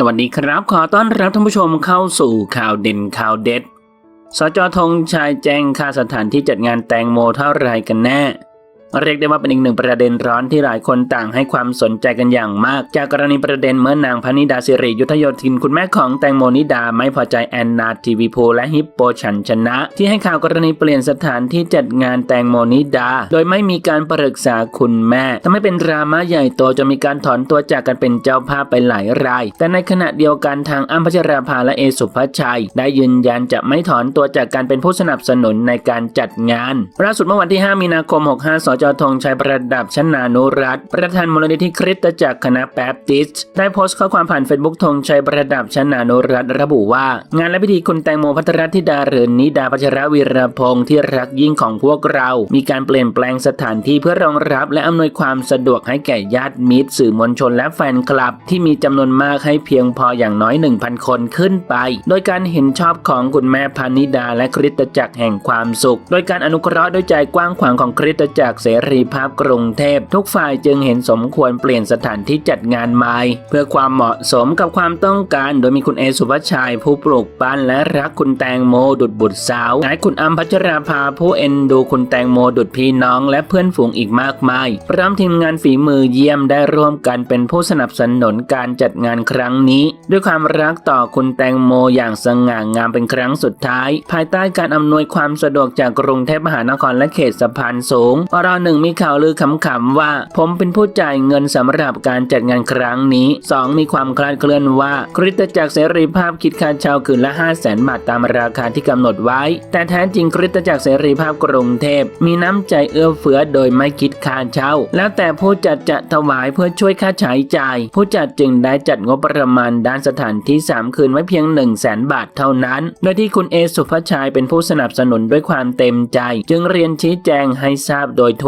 สวัสดีครับ ขอต้อนรับท่านผู้ชมเข้าสู่ข่าวเด่นข่าวเด็ด สจธงชายแจ้งค่าสถานที่จัดงานแตงโมเท่าไรกันแน่ เรียกได้ว่าเป็นอีกหนึ่งประเด็นร้อนที่หลายคนต่างให้ความสนใจกันอย่างมาก จากกรณีประเด็นเมื่อนางพนิดาสิริยุทธโยธินคุณแม่ของแตงโมนิดาไม่พอใจแอนนาทีวีโพลและฮิปโปฉันชนะ ที่ให้ข่าวกรณีเปลี่ยนสถานที่จัดงานแตงโมนิดา โดยไม่มีการปรึกษาคุณแม่ทำให้เป็นดราม่าใหญ่โตจนมีการถอนตัวจากกันเป็นเจ้าภาพไปหลายราย แต่ในขณะเดียวกันทางอัมพัชราภาและเอสุภชัย ได้ยืนยันจะไม่ถอนตัวจากการเป็นผู้สนับสนุนในการจัดงานล่าสุดเมื่อวันที่ 5 มีนาคม 65สจธงชัยประดับชนานุรัตประธานมูลนิธิคริสตจักรคณะแบปติสต์ได้โพสต์ข้อความผ่านเฟซบุ๊กธงชัยประดับชนานุรัตระบุว่า งานและพิธีคุณแตงโมพัทรธิดาหรือนิดาพัชรวีรพงศ์ที่รักยิ่งของพวกเรา มีการเปลี่ยนแปลงสถานที่เพื่อรองรับ และอำนวยความสะดวกให้แก่ญาติมิตร สื่อมวลชนและแฟนคลับ ที่มีจำนวนมากให้เพียงพออย่างน้อย 1,000 คนขึ้นไป โดยการเห็นชอบของคุณแม่พานิดาและคริสตจักรแห่งความสุข โดยการอนุเคราะห์ด้วยใจกว้างขวางของคริสตจักรเสรีภาพกรุงเทพ ทุกฝ่ายจึงเห็นสมควรเปลี่ยนสถานที่จัดงานใหม่เพื่อความเหมาะสมกับความต้องการ โดยมีคุณเอสุภชัยผู้ปลูกปั้นและรักคุณแตงโมดุดบุตรสาวและคุณอัมพัชราภาผู้เอ็นดูคุณแตงโมดุดพี่น้องและเพื่อนฝูงอีกมากมายพร้อมทีมงานฝีมือเยี่ยมได้ร่วมกันเป็นผู้สนับสนุนการจัดงานครั้งนี้ ด้วยความรักต่อคุณแตงโมอย่างสง่างามเป็นครั้งสุดท้าย ภายใต้การอำนวยความสะดวกจากกรุงเทพมหานครและเขตสะพานสูงอรหนึ่งมีข่าวลือขำๆว่า ผมเป็นผู้จ่ายเงินสำหรับการจัดงานครั้งนี้ 2 มีความคลาดเคลื่อนว่า คริสตจักรเสรีภาพคิดค่าเช่าคืนละ 5 0 0แสนบาทตามราคาที่กำหนดไว้ แต่แท้จริงคริสตจักรเสรีภาพกรุงเทพ มีน้ำใจเอื้อเฟื้อโดยไม่คิดค่าเช่า แล้วแต่ผู้จัดจะถวายเพื่อช่วยค่าใช้จ่าย ผู้จัดจึงได้จัดงบประมาณด้านสถานที่ 3 คืนไว้เพียง 1 0 0 0 0แสนบาทเท่านั้น โดยที่คุณเอสุภชัยเป็นผู้สนับสนุนด้วยความเต็มใจ จึงเรียนชี้แจงให้ทราบโดยทั่ว